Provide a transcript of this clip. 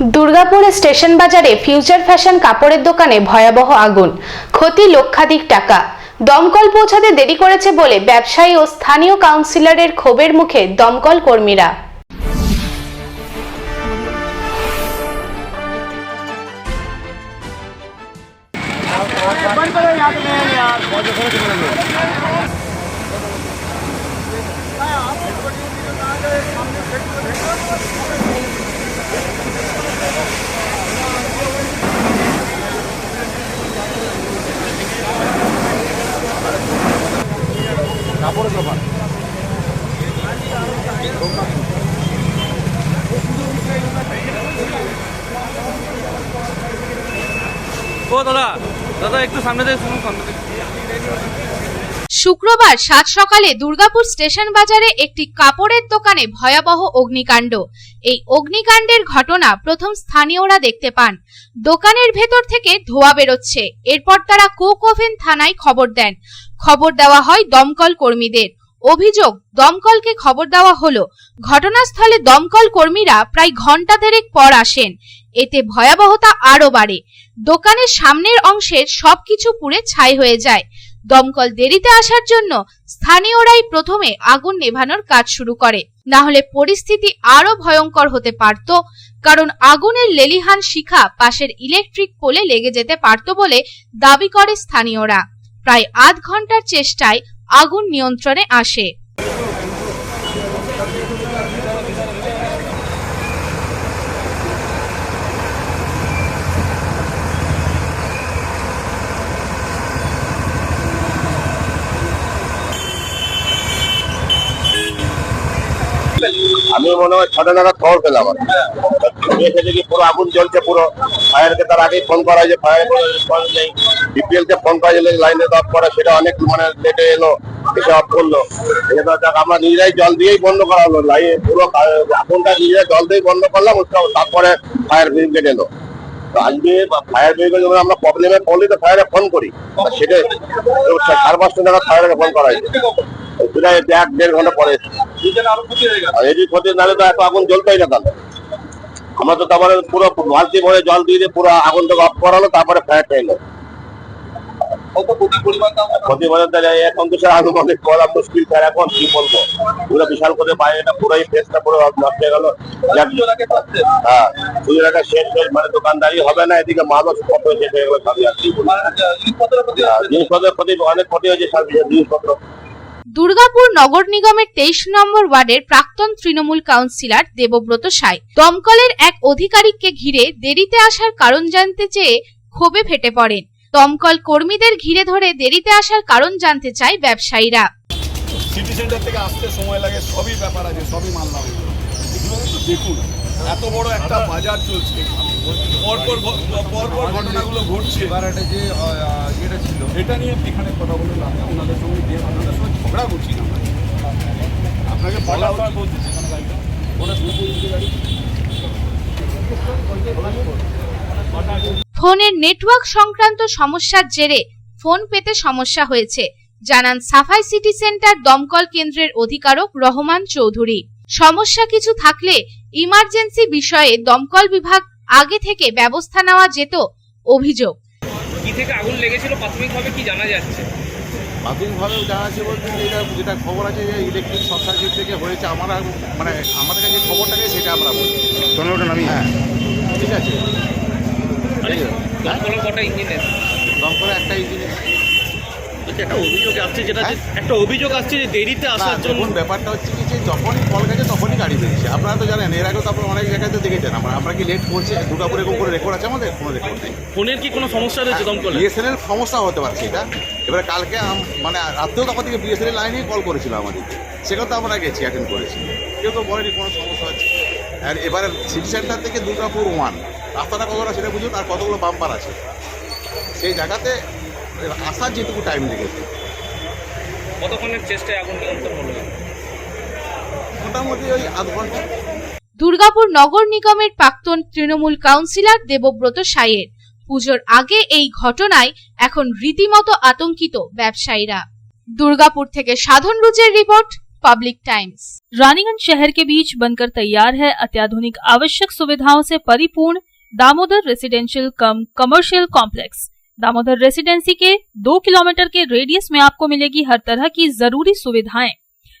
দুর্গাপুরে স্টেশন বাজারে future fashion কাপড়ের দোকানে ভয়াবহ আগুন। ক্ষতি লক্ষাধিক টাকা। দমকল পৌঁছাতে দেরি করেছে বলে ব্যবসায়ী ও স্থানীয় কাউন্সিলরের ক্ষোভের মুখে দমকল কর্মীরা। ও দাদা দাদা একটু সামনে থেকে শুনুন সামনে থেকে শুক্রবার সাত সকালে দুর্গাপুর স্টেশন বাজারে একটি কাপড়ের দোকানে ভয়াবহ অগ্নিকাণ্ড। এই অগ্নিকাণ্ডের ঘটনা প্রথম স্থানীয়রা দেখতে পান। দোকানের ভেতর থেকে ধোয়া বেরোচ্ছে। এরপর তারা কোকোভেন থানায় খবর দেন। খবর দেওয়া হয় দমকল কর্মীদের। অভিযোগ, দমকলকে খবর দেওয়া হলো। ঘটনাস্থলে দমকল কর্মীরা প্রায় ঘণ্টা দেড়েক পর আসেন। এতে ভয়াবহতা আরও বাড়ে। দোকানের সামনের অংশের সবকিছু পুড়ে ছাই হয়ে যায়। দমকল দেরিতে আসার জন্য স্থানীয়রাই প্রথমে আগুন নেভানোর কাজ শুরু করে। না হলে পরিস্থিতি আরও ভয়ঙ্কর হতে পারত, কারণ আগুনের লেলিহান শিখা পাশের ইলেকট্রিক পোলে লেগে যেতে পারত বলে দাবি করে স্থানীয়রা। প্রায় আধ ঘণ্টার চেষ্টায় আগুন নিয়ন্ত্রণে আসে। আমি মনে হয় ছটা নাগাদ খবর পেলাম দেখি পুরো আগুন জ্বলছে পুরো। ফায়ারকে তার আগেই ফোন করা হয়েছে ফায়ার রেসপন্স নেই। বিপিএল কে ফোন করা হয়েছে লাইনে অফ করা, সেটা অনেক মানে লেটে এলো দেখ আমরা নিজেরাই জল দিয়েই বন্ধ করা হলো লাইনে পুরো আগুনটা নিজেরা জল দিয়ে বন্ধ করলাম তারপরে ফায়ার ব্রিগেড এলো। আজকে ফায়ার ব্রিগেড যখন আমরা প্রবলেমে পড়লি, তো ফায়ারে ফোন করি। সেটা সাড়ে পাঁচটা নাগাদ ফায়ারকে ফোন করা হয়েছে। সেটা এক দেড় ঘণ্টা পরে। আর এটি ক্ষতি নাহলে তো এত আগুন জ্বলতেই না তাহলে। আমরা তো তারপরে পুরো বালতি ভরে জল দিয়ে দিয়ে পুরো আগুনটাকে অফ করালো তারপরে ফায়ারটা এলো ক্ষতি বাজার দ্বারা এখন তো স্যার আগুন অনেক বলা মুশকিল স্যার এখন কি বলব? পুরো বিশাল করে বাইরেটা পুরোই ফেসটা পুরো নষ্ট হয়ে গেল। হ্যাঁ পুজোর একটা শেষ শেষ মানে দোকানদারি হবে না এদিকে কত শেষ হয়ে গেলো সবই আর কি হ্যাঁ, জিনিসপত্রের ক্ষতি অনেক ক্ষতি হয়েছে সব জিনিসপত্র। দুর্গাপুর নগর নিগমের তেইশ নম্বর ওয়ার্ডের প্রাক্তন তৃণমূল কাউন্সিলর দেবব্রত সাই। দমকলের এক অধিকারিককে ঘিরে দেরিতে আসার কারণ জানতে চেয়ে ক্ষোভে ফেটে পড়েন। দমকল কর্মীদের ঘিরে ধরে দেরিতে আসার কারণ জানতে চায় ব্যবসায়ীরা। সিটি সেন্টার থেকে আসতে সময় লাগে, সবই ব্যাপার আছে, সবই মানলাম দেখুন, এত বড় একটা বাজার চলছে। পরপর পরপর ঘটনাগুলো ঘটছে যে ইয়েটা ছিল এটা নিয়ে এখানে কথা বলে লাভ ওনাদের সঙ্গে গিয়ে ওনাদের সঙ্গে ঝগড়া করছি না আপনাকে বলা উচিত। ওরা শুধু বলছে গাড়ি। ফোনের নেটওয়ার্ক সংক্রান্ত সমস্যার জেরে ফোন পেতে সমস্যা হয়েছে জানান সাফাই সিটি সেন্টার দমকল কেন্দ্রের অধিকারক রহমান চৌধুরী সমস্যা কিছু থাকলে ইমার্জেন্সি বিষয়ে দমকল বিভাগ আগে থেকে ব্যবস্থা নেওয়া যেত অভিযোগ। কি থেকে আগুন লেগেছিল প্রাথমিকভাবে কি জানা যাচ্ছে? প্রাথমিকভাবে জানা আছে বলতে যে এটা যেটা খবর আছে যে ইলেকট্রিক শর্ট সার্কিট থেকে হয়েছে আমরা মানে আমাদের কাছে খবরটাকে সেটা আমরা বলছি। হ্যাঁ। ঠিক আছে। ঠিক আছে। হ্যাঁ কটা ইঞ্জিন দমকলে একটা ইঞ্জিনিয়ার একটা অভিযোগ আসছে যেটা যে একটা অভিযোগ আসছে যে দেরিতে আসার জন্য ব্যাপারটা হচ্ছে কি যখনই কল গেছে তখনই গাড়ি বেরিয়েছে। আপনারা তো জানেন এর আগেও তো আপনারা অনেক জায়গাতে দেখেছেন। আমরা আমরা কি লেট করছে দুর্গাপুরে এরকম করে রেকর্ড আছে আমাদের? কোনো রেকর্ড নেই। ফোনের কি কোনো সমস্যা রয়েছে দমকলে? বিএসএনএল সমস্যা হতে পারছে এটা এবারে কালকে মানে রাত্রেও তো আমাদেরকে বিএসএনএল লাইনেই কল করেছিল আমাদের। সেখানে তো আমরা গেছি অ্যাটেন্ড করেছি। কেউ তো বলেনি কোনো সমস্যা হচ্ছে। আর এবারে সিটি সেন্টার থেকে দুর্গাপুর ওয়ান রাস্তাটা কতটা সেটা বুঝুন আর কতগুলো বাম্পার আছে। সেই জায়গাতে আসার যেটুকু টাইম লেগেছে। কতক্ষণের চেষ্টায় আগুন নিয়ন্ত্রণ হলো মোটামুটি ওই আধ ঘন্টা দুর্গাপুর নগর নিগমের প্রাক্তন তৃণমূল কাউন্সিলর দেবব্রত সাইয়ের পুজোর আগে এই ঘটনায় এখন রীতিমতো আতঙ্কিত ব্যবসায়ীরা দুর্গাপুর থেকে সাধন রুজের রিপোর্ট पब्लिक टाइम्स रानीगंज शहर के बीच बनकर तैयार है अत्याधुनिक आवश्यक सुविधाओं से परिपूर्ण Damodar residential cum commercial complex Damodar Residency के दो किलोमीटर के रेडियस में आपको मिलेगी हर तरह की जरूरी सुविधाएं